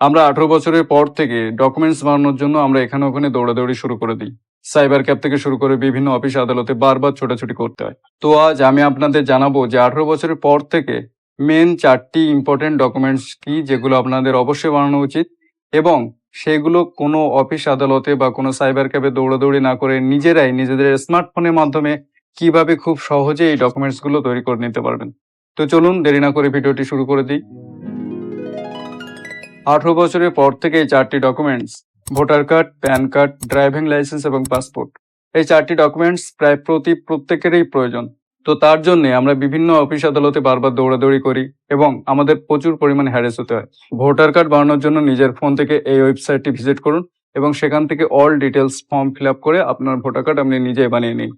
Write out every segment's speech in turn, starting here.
আমরা আঠারো বছরের পর থেকে ডকুমেন্টস বানানোর জন্য আমরা এখানে ওখানে দৌড়াদৌড়ি শুরু করে দিই। সাইবার ক্যাব থেকে শুরু করে বিভিন্ন অফিস আদালতে বারবার ছোটাছুটি করতে হয়। তো আজ আমি আপনাদের জানাব যে আঠারো বছরের পর থেকে মেন চারটি ইম্পর্টেন্ট ডকুমেন্টস কি যেগুলো আপনাদের অবশ্যই বানানো উচিত এবং সেগুলো কোনো অফিস আদালতে বা কোনো সাইবার ক্যাবে দৌড়াদৌড়ি না করে নিজেরাই নিজেদের স্মার্টফোনের মাধ্যমে কীভাবে খুব সহজে এই ডকুমেন্টসগুলো তৈরি করে নিতে পারবেন। তো চলুন দেরি না করে ভিডিওটি শুরু করে দিই। আঠারো বছরের পর থেকে এই চারটি documents voter card PAN card driving licence এবং পাসপোর্ট এই চারটি ডকুমেন্টস প্রায় প্রতি প্রত্যেকেরই প্রয়োজন। তো তার জন্য আমরা বিভিন্ন অফিস আদালতে বারবার দৌড়াদৌড়ি করি এবং আমাদের প্রচুর পরিমাণে হ্যারেস হতে হয়। ভোটার কার্ড বানানোর জন্য নিজের ফোন থেকে এই ওয়েবসাইটটি ভিজিট করুন এবং সেখান থেকে all details form fill up করে আপনার ভোটার কার্ড আপনি নিজেই বানিয়ে নিন।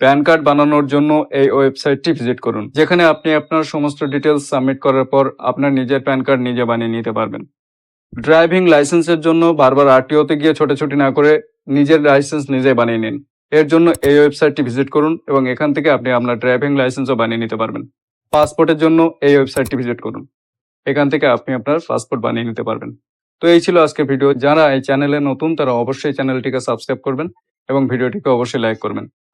প্যান কার্ড বানানোর জন্য এই ওয়েবসাইটটি ভিজিট করুন, যেখানে আপনি আপনার সমস্ত ডিটেলস সাবমিট করার পর আপনার নিজের প্যান কার্ড নিজে বানিয়ে নিতে পারবেন। ড্রাইভিং লাইসেন্সের জন্য বারবার আরটিওতে গিয়ে ছোটাছুটি না করে নিজের লাইসেন্স নিজে বানিয়ে নিন। এর জন্য এই ওয়েবসাইটটি ভিজিট করুন এবং এখান থেকে আপনি আপনার ড্রাইভিং লাইসেন্সও বানিয়ে নিতে পারবেন। পাসপোর্টের জন্য এই ওয়েবসাইটটি ভিজিট করুন, এখান থেকে আপনি আপনার পাসপোর্ট বানিয়ে নিতে পারবেন। তো এই ছিল আজকের ভিডিও, যারা এই চ্যানেলে নতুন তারা অবশ্যই চ্যানেলটিকে সাবস্ক্রাইব করবেন এবং ভিডিওটিকে অবশ্যই লাইক করবেন।